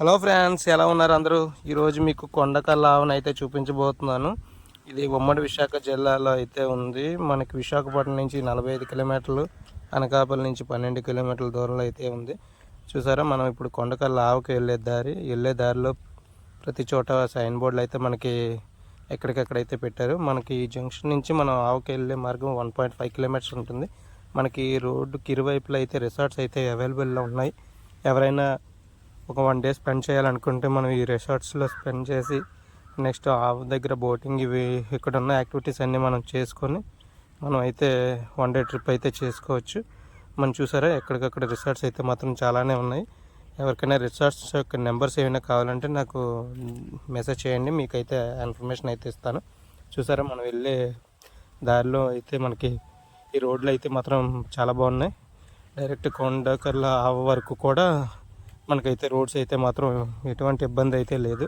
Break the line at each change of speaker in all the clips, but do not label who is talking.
Hello friends ఎలా ఉన్నారు అందరూ? ఈరోజు మీకు కొండకల్ ఆవును అయితే చూపించబోతున్నాను. ఇది ఉమ్మడి విశాఖ జిల్లాలో అయితే ఉంది. మనకి విశాఖపట్నం నుంచి నలభై ఐదు కిలోమీటర్లు అనకాపల్లి నుంచి పన్నెండు కిలోమీటర్ల దూరంలో అయితే ఉంది. చూసారా మనం ఇప్పుడు కొండకల్ ఆవుకి వెళ్ళే దారి వెళ్ళే దారిలో ప్రతి చోట సైన్ బోర్డులు అయితే మనకి ఎక్కడికెక్కడైతే పెట్టారు. మనకి ఈ జంక్షన్ నుంచి మనం ఆవుకి వెళ్ళే మార్గం వన్ పాయింట్ ఫైవ్ కిలోమీటర్స్ ఉంటుంది. మనకి రోడ్డుకి ఇరువైపులో అయితే రిసార్ట్స్ అయితే అవైలబుల్లో ఉన్నాయి. ఎవరైనా ఒక వన్ డే స్పెండ్ చేయాలనుకుంటే మనం ఈ రిసార్ట్స్లో స్పెండ్ చేసి నెక్స్ట్ ఆవు దగ్గర బోటింగ్ ఇవి ఇక్కడ ఉన్న యాక్టివిటీస్ అన్నీ మనం చేసుకొని మనం అయితే వన్ డే ట్రిప్ అయితే చేసుకోవచ్చు. మనం చూసారా ఎక్కడికక్కడ రిసార్ట్స్ అయితే మాత్రం చాలానే ఉన్నాయి. ఎవరికైనా రిసార్ట్స్ యొక్క నెంబర్స్ ఏమైనా కావాలంటే నాకు మెసేజ్ చేయండి మీకైతే ఇన్ఫర్మేషన్ అయితే ఇస్తాను. చూసారా మనం వెళ్ళే దారిలో అయితే మనకి ఈ రోడ్లు అయితే మాత్రం చాలా బాగున్నాయి. డైరెక్ట్ కొండకర్ల ఆవ వరకు కూడా మనకైతే రోడ్స్ అయితే మాత్రం ఎటువంటి ఇబ్బంది అయితే లేదు.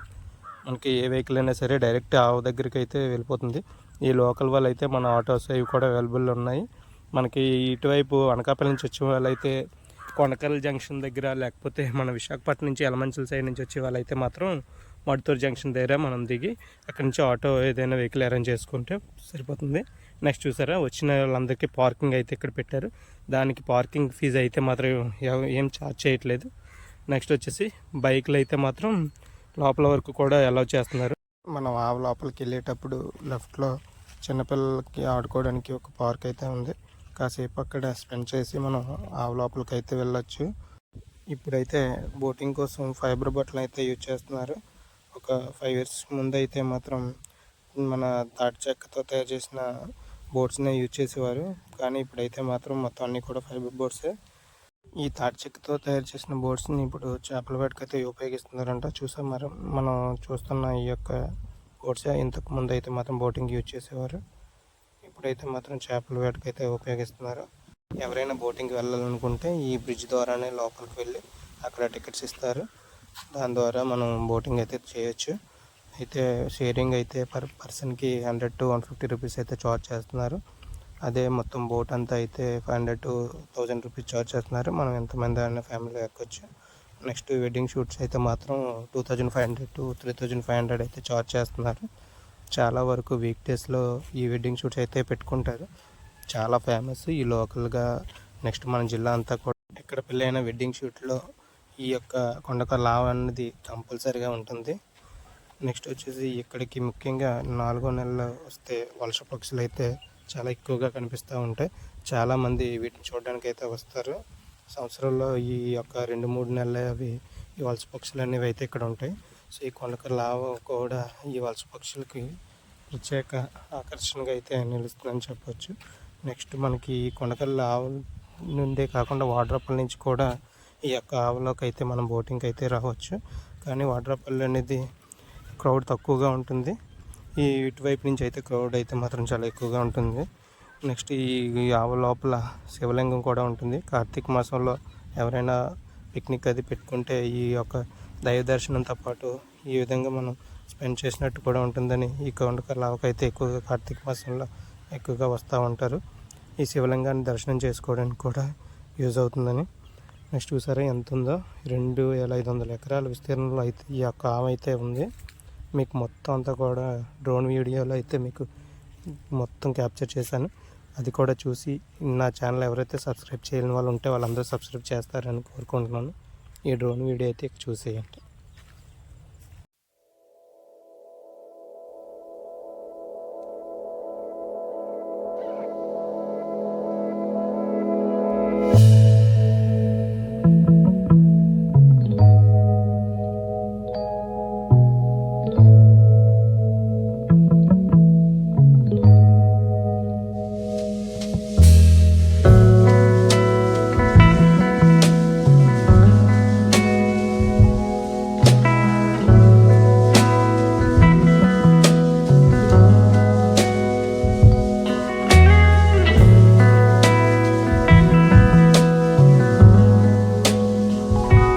మనకి ఏ వెహికల్ అయినా సరే డైరెక్ట్ ఆవు దగ్గరికి అయితే వెళ్ళిపోతుంది. ఈ లోకల్ వాళ్ళు అయితే మన ఆటోస్ అవి కూడా అవైలబుల్ ఉన్నాయి. మనకి ఇటువైపు అనకాపల్లి నుంచి వచ్చే వాళ్ళైతే కొనకల్ జంక్షన్ దగ్గర లేకపోతే మన విశాఖపట్నం నుంచి ఎలమంచల సైడ్ నుంచి వచ్చే వాళ్ళైతే మాత్రం మడుతూరు జంక్షన్ దగ్గర మనం దిగి అక్కడి నుంచి ఆటో ఏదైనా వెహికల్ అరేంజ్ చేసుకుంటే సరిపోతుంది. నెక్స్ట్ చూసారా? వచ్చిన వాళ్ళందరికీ పార్కింగ్ అయితే ఇక్కడ పెట్టారు. దానికి పార్కింగ్ ఫీజు అయితే మాత్రం ఏం ఛార్జ్ చేయట్లేదు. నెక్స్ట్ వచ్చేసి బైక్లు అయితే మాత్రం లోపల వరకు కూడా అలౌ చేస్తున్నారు. మనం ఆ లోపలికి వెళ్ళేటప్పుడు లెఫ్ట్లో చిన్నపిల్లలకి ఆడుకోవడానికి ఒక పార్క్ అయితే ఉంది. కాసేపు అక్కడ స్పెండ్ చేసి మనం ఆ లోపలికి అయితే వెళ్ళొచ్చు. ఇప్పుడైతే బోటింగ్ కోసం ఫైబర్ బట్టలు అయితే యూజ్ చేస్తున్నారు. ఒక ఫైవ్ ఇయర్స్ ముందు అయితే మాత్రం మన తాటి చెక్కతో తయారు చేసిన బోట్స్నే యూజ్ చేసేవారు. కానీ ఇప్పుడైతే మాత్రం మొత్తం అన్నీ కూడా ఫైబర్ బోట్సే ఈ తాటి చెక్కతో తయారు చేసిన బోట్స్ని ఇప్పుడు చేపల వేటకైతే ఉపయోగిస్తున్నారంట. చూసాం మరి మనం చూస్తున్న ఈ యొక్క బోట్స్ ఇంతకు ముందు అయితే మాత్రం బోటింగ్ యూజ్ చేసేవారు. ఇప్పుడైతే మాత్రం చేపల వేటకైతే ఉపయోగిస్తున్నారు. ఎవరైనా బోటింగ్కి వెళ్ళాలనుకుంటే ఈ బ్రిడ్జ్ ద్వారానే లోపలికి వెళ్ళి అక్కడ టికెట్స్ ఇస్తారు. దాని ద్వారా మనం బోటింగ్ అయితే చేయొచ్చు. అయితే షేరింగ్ అయితే పర్ పర్సన్కి hundred to one fifty rupees అయితే చార్జ్ చేస్తున్నారు. అదే మొత్తం బోట్ అంతా అయితే five hundred to thousand rupees charge చేస్తున్నారు. మనం ఎంతమంది అయినా ఫ్యామిలీ ఎక్కొచ్చు. నెక్స్ట్ వెడ్డింగ్ షూట్స్ అయితే మాత్రం two thousand five hundred to three thousand five hundred అయితే చార్జ్ చేస్తున్నారు. చాలా వరకు వీక్ డేస్లో ఈ వెడ్డింగ్ షూట్స్ అయితే పెట్టుకుంటారు. చాలా ఫేమస్ ఈ లోకల్గా నెక్స్ట్ మన జిల్లా అంతా కూడా. ఎక్కడ పెళ్ళైన వెడ్డింగ్ షూట్లో ఈ యొక్క కొండక లావ్ అనేది కంపల్సరీగా ఉంటుంది. నెక్స్ట్ వచ్చేసి ఇక్కడికి ముఖ్యంగా నాలుగో నెలలో వస్తే వలస పక్షులు అయితే చాలా ఎక్కువగా కనిపిస్తూ ఉంటాయి చాలామంది వీటిని చూడడానికి అయితే వస్తారు. సంవత్సరంలో ఈ యొక్క రెండు మూడు నెలలే అవి ఈ వలస పక్షులు అనేవి అయితే ఇక్కడ ఉంటాయి. సో ఈ కొండక లావ కూడా ఈ వలస పక్షులకి ప్రత్యేక ఆకర్షణగా అయితే నిలుస్తుందని చెప్పొచ్చు. నెక్స్ట్ మనకి ఈ కొండకల్ లావ నుండే కాకుండా వాడ్రపల్లి నుంచి కూడా ఈ యొక్క ఆవులోకి అయితే మనం బోటింగ్కి అయితే రావచ్చు. కానీ వాడ్రపల్లి అనేది క్రౌడ్ తక్కువగా ఉంటుంది. ఈ ఇటువైపు నుంచి అయితే క్రౌడ్ అయితే మాత్రం చాలా ఎక్కువగా ఉంటుంది. నెక్స్ట్ ఈ ఆవ ఆవు లోపల శివలింగం కూడా ఉంటుంది. కార్తీక మాసంలో ఎవరైనా పిక్నిక్ అది పెట్టుకుంటే ఈ యొక్క దైవ దర్శనంతో పాటు ఈ విధంగా మనం స్పెండ్ చేసినట్టు కూడా ఉంటుందని ఈ కొండకల్ అయితే ఎక్కువగా కార్తీక మాసంలో ఎక్కువగా వస్తూ ఉంటారు. ఈ శివలింగాన్ని దర్శనం చేసుకోవడానికి కూడా యూజ్ అవుతుందని. నెక్స్ట్ చూసారా ఎంత ఉందో రెండు వేల ఐదు వందల ఎకరాల విస్తీర్ణంలో అయితే ఈ యొక్క ఆవ అయితే ఉంది. మీకు మొత్తం అంతా కూడా డ్రోన్ వీడియోలో అయితే మీకు మొత్తం క్యాప్చర్ చేశాను. అది కూడా చూసి నా ఛానల్ ఎవరైతే సబ్స్క్రైబ్ చేయని వాళ్ళు ఉంటే వాళ్ళందరూ సబ్స్క్రైబ్ చేస్తారని కోరుకుంటున్నాను. ఈ డ్రోన్ వీడియో అయితే చూసేయండి.